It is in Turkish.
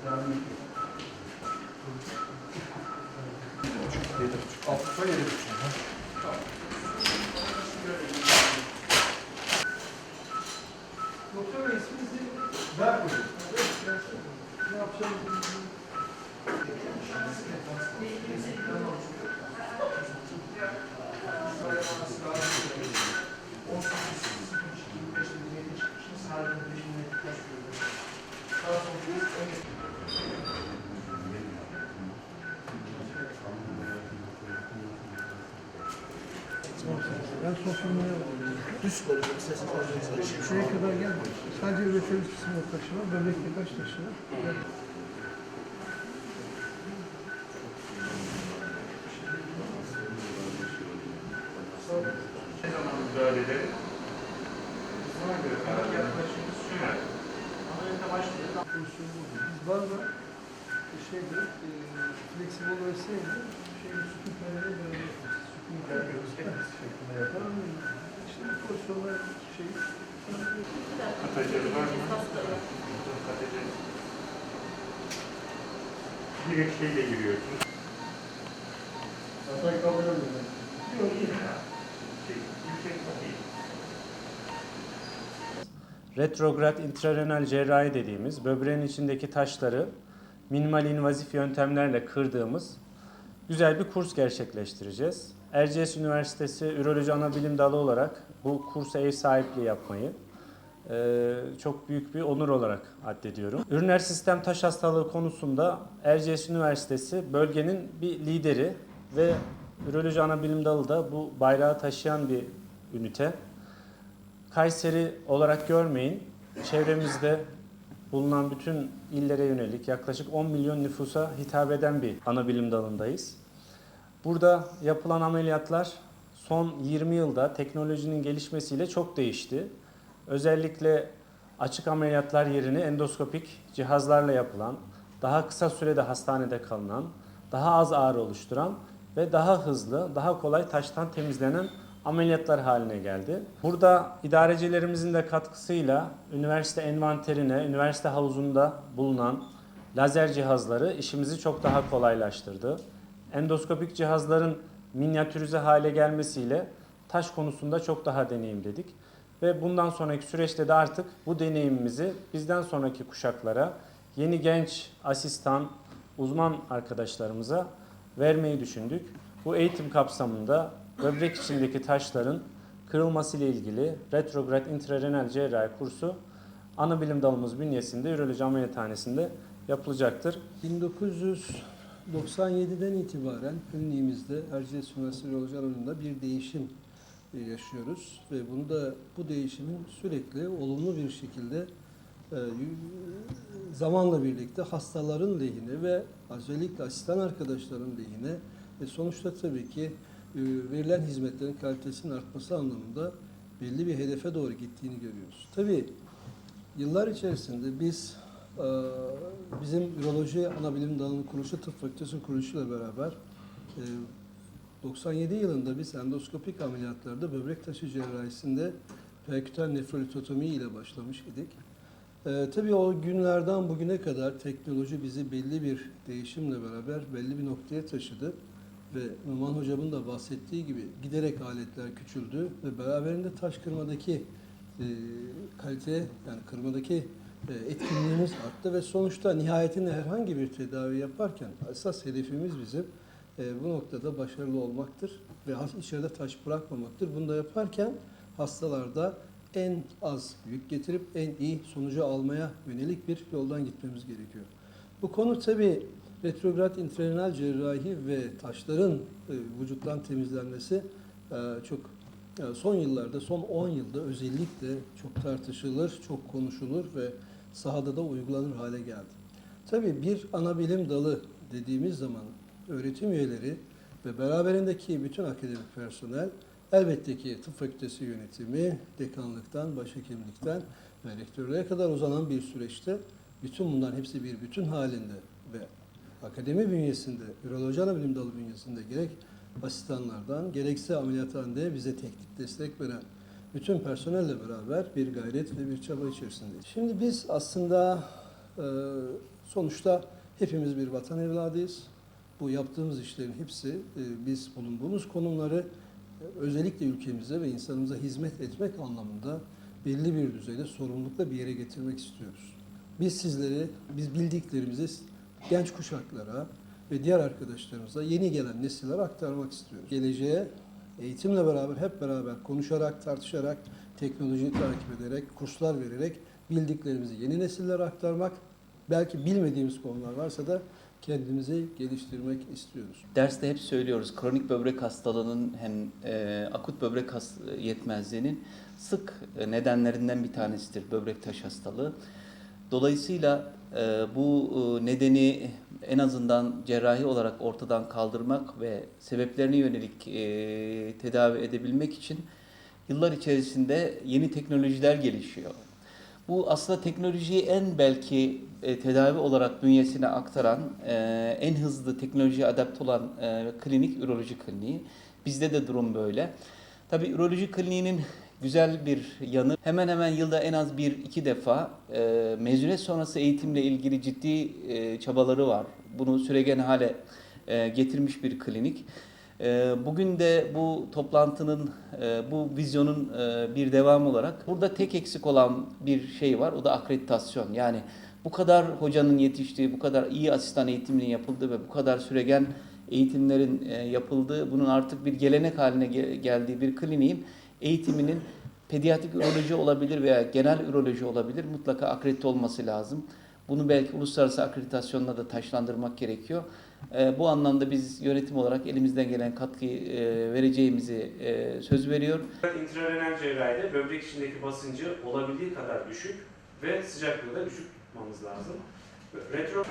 Yedi buçuk. Altıda yedi buçuk. Doktor Bey isminizi ver buyurun. Ne yapacağımızı Ben soframaya Düz konuşun, sesi konuşun. Şuraya kadar gel. Sadece üretebiliriz kısmı taşı var. Böbrekte kaç taşı var? Ne zaman müdahale edelim? Buna göre karar yaklaşımız sürer. Biz bazen şeyde e, flexible verseydi şeyin sütun Pozisyonlar şey Kataceli var mı? Kataceli. Direkt şeyle giriyorsunuz. hatayı kabul ediyorum. Yok iyi. Retrograd intrarenal cerrahi dediğimiz böbreğin içindeki taşları minimal invazif yöntemlerle kırdığımız güzel bir kurs gerçekleştireceğiz. Erciyes Üniversitesi Üroloji Anabilim Dalı olarak bu kursa ev sahipliği yapmayı eee, çok büyük bir onur olarak addediyorum. Üriner sistem taş hastalığı konusunda Erciyes Üniversitesi bölgenin bir lideri ve Üroloji Anabilim Dalı da bu bayrağı taşıyan bir ünite. Kayseri olarak görmeyin. Çevremizde bulunan bütün illere yönelik yaklaşık 10 milyon nüfusa hitap eden bir ana bilim dalındayız. Burada yapılan ameliyatlar son 20 yılda teknolojinin gelişmesiyle çok değişti. Özellikle açık ameliyatlar yerine endoskopik cihazlarla yapılan, daha kısa sürede hastanede kalınan, daha az ağrı oluşturan ve daha hızlı, daha kolay taştan temizlenen ameliyatlar haline geldi. Burada idarecilerimizin de katkısıyla üniversite envanterine, üniversite havuzunda bulunan lazer cihazları işimizi çok daha kolaylaştırdı. Endoskopik cihazların minyatürize hale gelmesiyle taş konusunda çok daha deneyimledik. Ve bundan sonraki süreçte de artık bu deneyimimizi bizden sonraki kuşaklara, yeni genç asistan, uzman arkadaşlarımıza vermeyi düşündük. Bu eğitim kapsamında böbrek içindeki taşların kırılması ile ilgili retrograd intrarenal cerrahi kursu ana bilim dalımız bünyesinde Üroloji Ameliyathanesi'nde yapılacaktır. 1997'den itibaren kliniğimizde Erciyes Üniversitesi Alanı'nda bir değişim e, yaşıyoruz ve bunu da bu değişimin sürekli olumlu bir şekilde e, zamanla birlikte hastaların lehine ve özellikle asistan arkadaşların lehine ve sonuçta tabii ki e, verilen hizmetlerin kalitesinin artması anlamında belli bir hedefe doğru gittiğini görüyoruz. Tabii yıllar içerisinde biz bizim üroloji anabilim dalının kuruluşu tıp fakültesi kuruluşuyla beraber e, 97 yılında biz endoskopik ameliyatlarda böbrek taşı cerrahisinde perkütan nefrolitotomi ile başlamış idik. Ee, tabii o günlerden bugüne kadar teknoloji bizi belli bir değişimle beraber belli bir noktaya taşıdı. Ve Numan Hocam'ın da bahsettiği gibi giderek aletler küçüldü ve beraberinde taş kırmadaki e, kalite yani kırmadaki e, etkinliğimiz arttı ve sonuçta nihayetinde herhangi bir tedavi yaparken esas hedefimiz bizim e, bu noktada başarılı olmaktır ve içeride taş bırakmamaktır. Bunu da yaparken hastalarda en az yük getirip en iyi sonucu almaya yönelik bir yoldan gitmemiz gerekiyor. Bu konu tabi retrograd intrarenal cerrahi ve taşların e, vücuttan temizlenmesi e, çok son yıllarda, son 10 yılda özellikle çok tartışılır, çok konuşulur ve sahada da uygulanır hale geldi. Tabii bir ana bilim dalı dediğimiz zaman öğretim üyeleri ve beraberindeki bütün akademik personel elbette ki tıp fakültesi yönetimi, dekanlıktan, başhekimlikten ve rektörlüğe kadar uzanan bir süreçte bütün bunların hepsi bir bütün halinde ve akademi bünyesinde, üroloji anabilim dalı bünyesinde gerek asistanlardan gerekse ameliyathanede bize teknik destek veren bütün personelle beraber bir gayret ve bir çaba içerisindeyiz. Şimdi biz aslında e, Sonuçta hepimiz bir vatan evladıyız. Bu yaptığımız işlerin hepsi e, biz bulunduğumuz konumları e, özellikle ülkemize ve insanımıza hizmet etmek anlamında belli bir düzeyde sorumlulukla bir yere getirmek istiyoruz. Biz sizleri, biz bildiklerimizi genç kuşaklara ve diğer arkadaşlarımıza yeni gelen nesillere aktarmak istiyoruz. Geleceğe eğitimle beraber hep beraber konuşarak, tartışarak, teknolojiyi takip ederek, kurslar vererek bildiklerimizi yeni nesillere aktarmak, belki bilmediğimiz konular varsa da kendimizi geliştirmek istiyoruz. Derste hep söylüyoruz kronik böbrek hastalığının hem e, akut böbrek has- yetmezliğinin sık e, nedenlerinden bir tanesidir böbrek taş hastalığı. Dolayısıyla bu e, nedeni en azından cerrahi olarak ortadan kaldırmak ve sebeplerine yönelik e, tedavi edebilmek için yıllar içerisinde yeni teknolojiler gelişiyor. Bu aslında teknolojiyi en belki e, tedavi olarak bünyesine aktaran, en hızlı teknolojiye adapte olan klinik üroloji kliniği. Bizde de durum böyle. Tabii üroloji kliniğinin güzel bir yanı hemen hemen yılda en az bir iki defa e, mezuniyet sonrası eğitimle ilgili ciddi e, çabaları var. Bunu süregen hale e, getirmiş bir klinik. Ee, Bugün de bu toplantının, e, bu vizyonun e, bir devamı olarak burada tek eksik olan bir şey var. O da akreditasyon. Yani bu kadar hocanın yetiştiği, bu kadar iyi asistan eğitiminin yapıldığı ve bu kadar süregen eğitimlerin e, yapıldığı, bunun artık bir gelenek haline ge- geldiği bir kliniğin eğitiminin pediatrik üroloji olabilir veya genel üroloji olabilir. Mutlaka akredite olması lazım. Bunu belki uluslararası akreditasyonla da taşlandırmak gerekiyor. E, bu anlamda biz yönetim olarak elimizden gelen katkıyı e, vereceğimizi e, söz veriyor. İntravenöz cerrahide böbrek içindeki basıncı olabildiği kadar düşük ve sıcaklığı da düşük tutmamız lazım. Retro